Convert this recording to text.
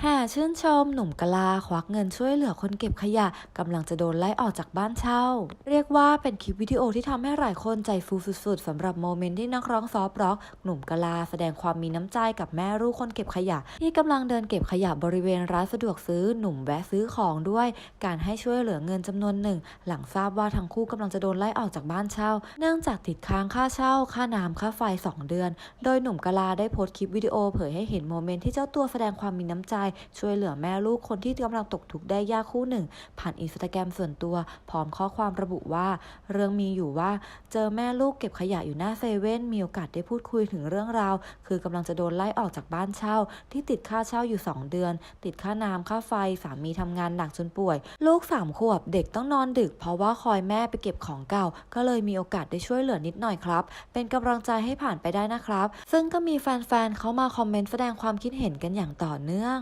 แห่ ชื่นชม หนุ่มกะลาควักเงินช่วยเหลือคนเก็บขยะกำลังจะโดนไล่ออกจากบ้านเช่า เรียกว่าเป็นคลิปวิดีโอที่ทำให้หลายคนใจฟูสุดๆสำหรับโมเมนต์ที่นักร้องซอฟร็อกหนุ่มกะลาแสดงความมีน้ำใจกับแม่ลูกคนเก็บขยะ ที่กำลังเดินเก็บขยะบริเวณร้านสะดวกซื้อหนุ่มแวะซื้อของด้วย การให้ช่วยเหลือเงินจำนวนหนึ่ง หลังทราบว่าทั้งคู่กำลังจะโดนไล่ออกจากบ้านเช่า เนื่องจากติดค้างค่าเช่า ค่าน้ำค่าไฟ 2 เดือน โดยหนุ่มกะลาได้โพสต์คลิปวิดีโอเผยให้เห็นโมเมนต์ที่เจ้าตัวแสดงความมีน้ำใจช่วยเหลือแม่ลูกคนที่กำลังตกทุกข์ได้ยากคู่หนึ่ง ผ่านอินสตาแกรมส่วนตัว พร้อมข้อความระบุว่า เรื่องมีอยู่ว่า เจอแม่ลูกเก็บขยะอยู่หน้าเซเว่นมีโอกาสได้พูดคุยถึงเรื่องราว คือกำลังจะโดนไล่ออกจากบ้านเช่า ที่ติดค่าเช่าอยู่ 2 เดือน ติดค่าน้ำค่าไฟสามีทำงานหนักจนป่วย ลูก3ขวบเด็กต้องนอนดึก เพราะว่าคอยแม่ไปเก็บของเก่า ก็เลยมีโอกาสได้ช่วยเหลือนิดหน่อยครับ เป็นกำลังใจให้ผ่านไปได้นะครับ ซึ่งก็มีแฟนๆเขามาคอมเมนต์แสดงความคิดเห็นกันอย่างต่อเนื่อง